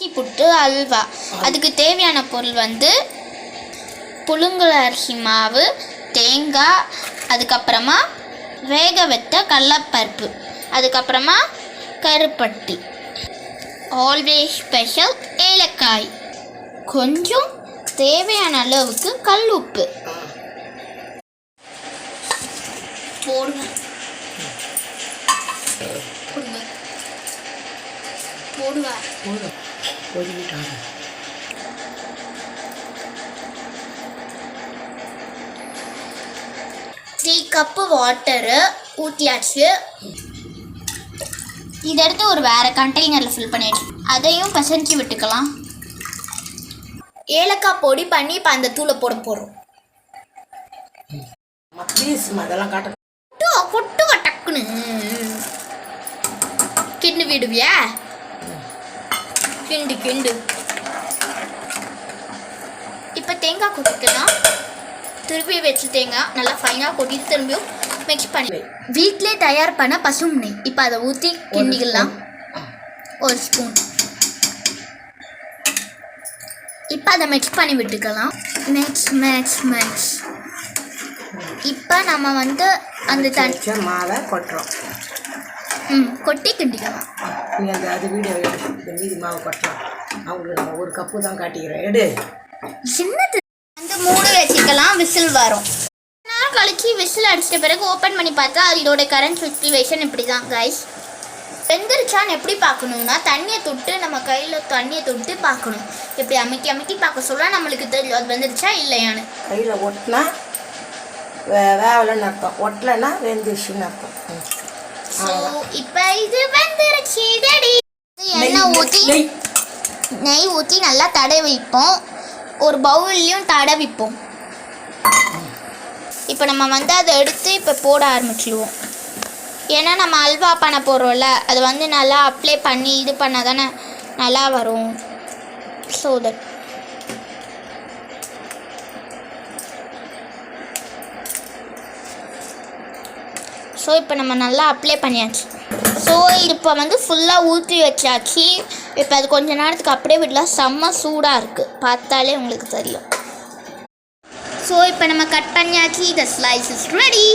அரிசி புட்டு அல்வா. அதுக்கு தேவையான பொருள் வந்து புழுங்குல அரிசி மாவு தேங்காய் அதுக்கப்புறமா வேக வைத்த கடலப்பருப்பு அதுக்கப்புறமா கருப்பட்டி. ஆல்வேஸ் ஸ்பெஷல் ஏலக்காய். கொஞ்சம் தேவையான அளவுக்கு கல் உப்பு. போடுவேன் பொறிவிட்டாங்க த்ரீ கப்பு வாட்டரு ஊற்றியாச்சு இதை எடுத்து ஒரு வேறு கண்டெய்னரில் ஃபில் பண்ணியாச்சு அதையும் பசஞ்சு விட்டுக்கலாம். ஏலக்காய் பொடி பண்ணி இப்போ அந்த தூளை போட போகிறோம் அதெல்லாம் காட்ட கொட்டுவ டக்குன்னு. கிண்டு விடுவியா? கிண்டு கிண்டு. இப்போ தேங்காய் கொட்டிக்கலாம் திருப்பி வச்சு தேங்காய் நல்லா ஃபைனாக கொட்டிட்டு திரும்பியும் மிக்ஸ் பண்ணி வீட்டிலே தயார் பண்ண பசும் நெய் இப்போ அதை ஊற்றி கிண்டிக்கலாம். ஒரு ஸ்பூன் இப்போ அதை மிக்ஸ் பண்ணி விட்டுக்கலாம். மிக்ஸ் மிக்ஸ் மிக்ஸ் இப்போ நம்ம வந்து அந்த மாவை கொட்டுறோம். ம் கொட்டி கிண்டிக்கலாம். நீ அந்த அது வீடியோ எடு மீதி மாவு கொட்டுறோம் அவங்களுக்கு நான் ஒரு கப்பு தான் காட்டிக்கிறேன் எடு. சின்னது. வந்து மூடி வச்சுக்கலாம் விசில் வரும். நேரம் கழிச்சு விசில் அடிச்சிட்ட பிறகு ஓப்பன் பண்ணி பார்த்தா இதோட கரண்ட் சுச்சுவேஷன் இப்படி தான் கைஸ் வெந்துருச்சான்னு எப்படி பார்க்கணும்னா தண்ணியை தொட்டு நம்ம கையில் தண்ணியை தொட்டு பார்க்கணும். இப்படி அமைக்கி அமைக்கி பார்க்க சொல்ல நம்மளுக்கு தெரியும் அது வெந்துருச்சா இல்லையான்னு. கையில் ஒட்டினா வேவலைன்னு அர்த்தம். ஒட்டலைன்னா வெந்துருச்சுன்னு அர்த்தம். இப்போ இது வெந்துருச்சு டடி எண்ணெய் ஊற்றி நெய். நெய் ஊற்றி நல்லா தடவிப்போம் ஒரு பவுல்லையும் தடவிப்போம் இப்போ நம்ம வந்து அதை எடுத்து இப்போ போட ஆரம்பிச்சிடுவோம் ஏன்னா நம்ம அல்வா பண்ண போகிறோம்ல அது வந்து நல்லா அப்ளை பண்ணி இது பண்ணால் தானே நல்லா வரும். ஸோ தட் ஸோ இப்போ நம்ம நல்லா அப்ளை பண்ணியாச்சு. ஸோ இப்போ வந்து ஃபுல்லாக ஊற்றி வச்சாச்சு. இப்போ அது கொஞ்ச நேரத்துக்கு அப்படியே விடலாம். செம்ம சூடாக இருக்குது பார்த்தாலே உங்களுக்கு தெரியும். ஸோ இப்போ நம்ம கட் பண்ணியாச்சு. த ஸ்லைஸ் இஸ் ரெடி